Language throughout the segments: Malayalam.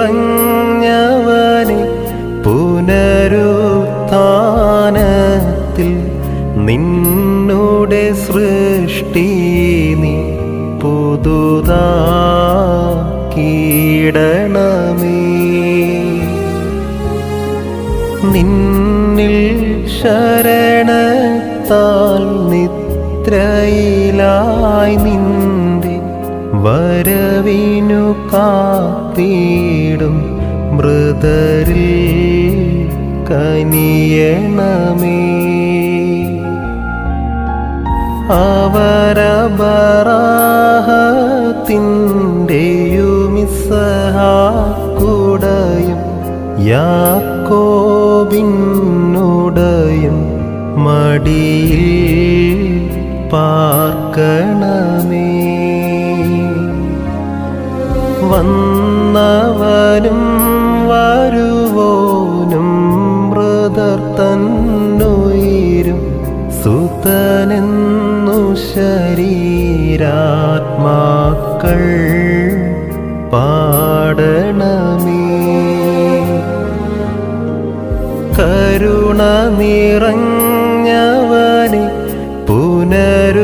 ഉറങ്ങവനെ പുനരുത്ഥാനത്തിൽ നിന്നുടെ സൃഷ്ടി നീ പുതുതാക്കിയിടണമേ നിന്നിൽ ശരണത്താൽ നിത്രയിലായി നിന്ന വരവിനു കാത്തിടും മൃതരിൽ കനിയണമേ. അവരബറാഹത്തിന്റെയുമിസഹാക്കുടയും യാക്കോബിന്നുടയും മടിയിൽ പാർക്കണമേ. വന്നവനും വരുവോനും മൃതർ തന്നുയിരും. സുതനെന്നു ശരീരാത്മാക്കൾ പാടണമേ. കരുണ നിറഞ്ഞവനെ പുനരുത്ഥാനത്തിൽ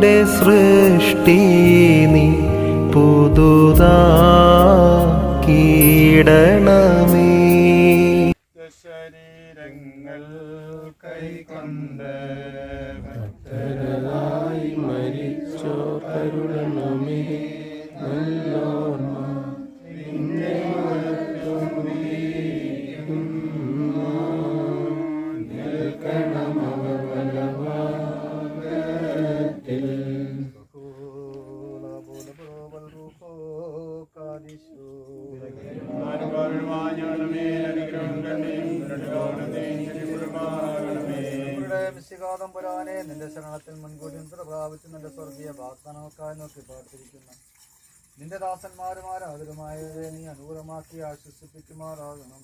നിന്നുടെ സൃഷ്ടി നീ പുതുതാ ശരീരങ്ങൾ പുരാനെ നിന്റെ ശരണത്തിൽ മുൻകൂട്ടി പ്രഭാവിച്ച് നിന്റെ സ്വർഗീയ വാഗ്ദാനങ്ങൾക്കായി നോക്കി പ്രാർത്ഥിക്കുന്നു നിന്റെ ദാസന്മാരുമാരാതരുമായവരെ നീ അനുകൂലമാക്കി ആശ്വസിപ്പിക്കുമാറാകണം.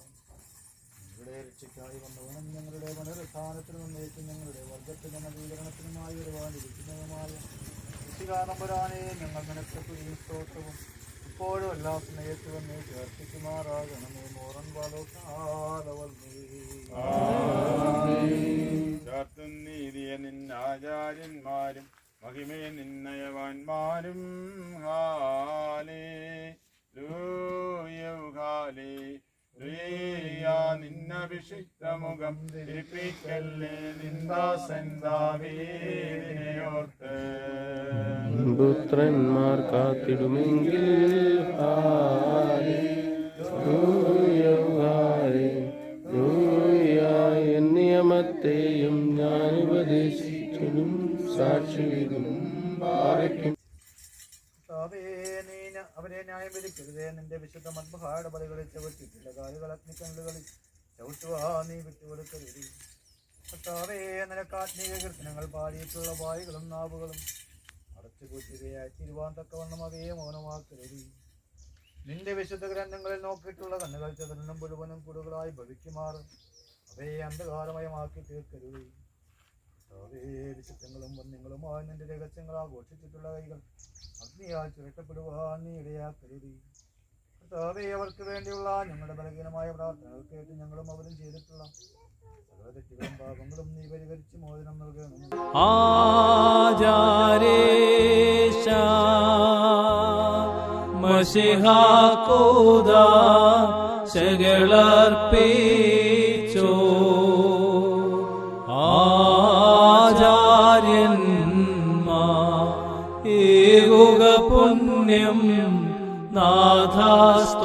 ഞങ്ങളുടെ രക്ഷയ്ക്കായി വന്നവനും ഞങ്ങളുടെ പുനരുദ്ധാനത്തിനും മുന്നേറ്റും ഞങ്ങളുടെ വർഗത്തിന്റെ നവീകരണത്തിനുമായി വരുവാനിരിക്കുന്നതുമായ പുരാനെ ഞങ്ങൾ നിനക്ക് സ്തോത്രവും ഇപ്പോഴും എല്ലാ സ്നേഹത്തിലും നീ ചേർത്തിക്കുമാറാകണമേ മോറൻ ബാലോകാലവൽമേ ചേർത്തും നീതിയ നിന്നാചാര്യന്മാരും മഹിമേ നിന്നയവാന്മാരും. ഹാലേ ലൂയൗ ഹാലേ ലൂയാ പുത്രന്മാർ കാത്തിടുമെങ്കിൽ നിയമത്തെയും ഞാൻ ഉപദേശിച്ചതും പാലിക്കും കർത്താവേ, അവരെ ന്യായം വിധിക്കരുതേ. നിന്റെ വിശുദ്ധ മത്ബഹായുടെ ബലികളിൽ ചവിട്ടിട്ടില്ല കാലുകൾ അഗ്നിക്കല്ലുകളിൽ ചവിട്ടുവാ നീ വിട്ടുകൊടുക്കരുത്. കർത്താവേ നിനക്ക് ആത്മീയ കീർത്തനങ്ങൾ പാടിയിട്ടുള്ള വായുകളും നാവുകളും അടച്ചുകൂട്ടുകയായി തിരുവാൻ തക്കവണ്ണം അവയെ മൗനമാക്കരുത് നിന്റെ വിശുദ്ധ ഗ്രന്ഥങ്ങളിൽ നോക്കിയിട്ടുള്ള കണ്ണുകൾ ചതുരനും പുലുവനും കുടുകളായി ഭവിക്കുമാർ. അവയെ അന്ധകാരമയമാക്കി തീർക്കരുത്. വിശുദ്ധങ്ങളും വന്യങ്ങളുമായി നിന്റെ രഹസ്യങ്ങൾ ആഘോഷിച്ചിട്ടുള്ള കൈകൾ അഗ്നിയാൽ ചുരട്ടപ്പെടുവാൻ നീ ഇടയാക്കരുത്. കർത്താവേ അവർക്ക് വേണ്ടിയുള്ള ഞങ്ങളുടെ ബലഹീനമായ പ്രാർത്ഥനകൾ കേട്ട് ഞങ്ങളും അവരും ചെയ്തിട്ടുള്ള സകല തെറ്റുകളും പാപങ്ങളും നീ പരിഹരിച്ച് മോചനം നൽകണം മഷിഹാക്കൂദ ശകളർപ്പിച്ചോ ആചാര്യന്മാ ഏകുക പുണ്യം നാഥാസ്തോത്രം.